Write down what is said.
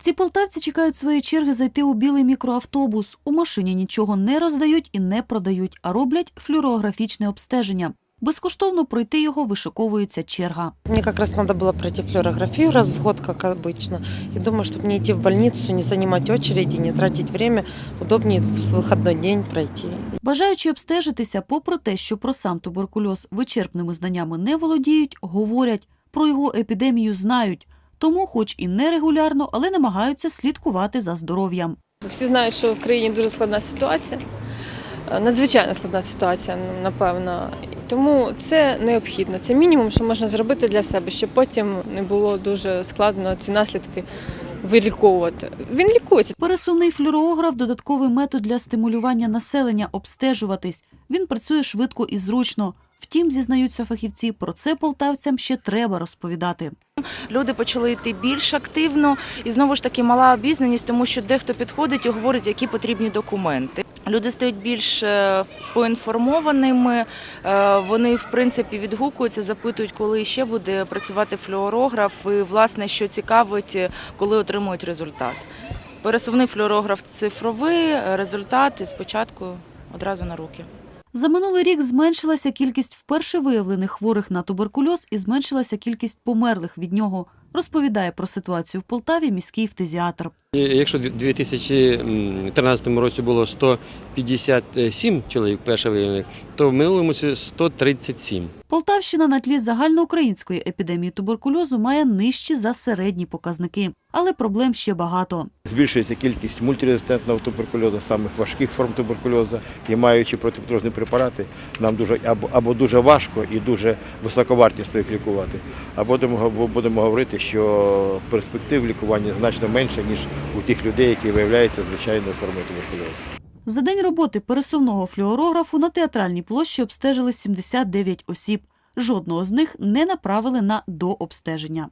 Ці полтавці чекають своєї черги зайти у білий мікроавтобус. У машині нічого не роздають і не продають, а роблять флюорографічне обстеження. Безкоштовно пройти його вишиковується черга. Мне как раз надо было пройти флюорографию раз в год, как обычно. И думаю, чтобы не идти в больницу, не занимать очереди, не тратить время, удобнее в выходной день пройти. Бажаючи обстежитися, попри те, що про сам туберкульоз вичерпними знаннями не володіють, говорять, про його епідемію знають. Тому, хоч і нерегулярно, але намагаються слідкувати за здоров'ям. Всі знають, що в країні дуже складна ситуація, е, надзвичайно складна ситуація, напевно. Тому це необхідно. Це мінімум, що можна зробити для себе, щоб потім не було дуже складно ці наслідки виліковувати. Він лікується. Пересувний флюорограф – додатковий метод для стимулювання населення обстежуватись. Він працює швидко і зручно. Втім, зізнаються фахівці, про це полтавцям ще треба розповідати. люди почали йти більш активно, і знову ж таки мала обізнаність, тому що дехто підходить і говорить, які потрібні документи. Люди стають більш е, поінформованими. е, Вони в принципі відгукуються, запитують, коли ще буде працювати флюорограф, і власне що цікавить, коли отримують результат. Пересувний флюорограф цифровий, результат спочатку одразу на руки. За минулий рік зменшилася кількість вперше виявлених хворих на туберкульоз і зменшилася кількість померлих від нього, розповідає про ситуацію в Полтаві міський фтизіатр. Якщо у 2013 році було 157 чоловік перше виявлених, то в минулому це 137. Полтавщина на тлі загальноукраїнської епідемії туберкульозу має нижчі за середні показники. Але проблем ще багато. Збільшується кількість мультирезистентного туберкульозу, самих важких форм туберкульозу, і маючи протипотужні препарати, нам дуже або, або дуже важко і дуже високовартісно їх лікувати, або будемо, будемо говорити, що перспектив лікування значно менше, ніж у тих людей, які виявляються звичайною формою туберкульозу. За день роботи пересувного флюорографу на театральній площі обстежили 79 осіб. Жодного з них не направили на дообстеження.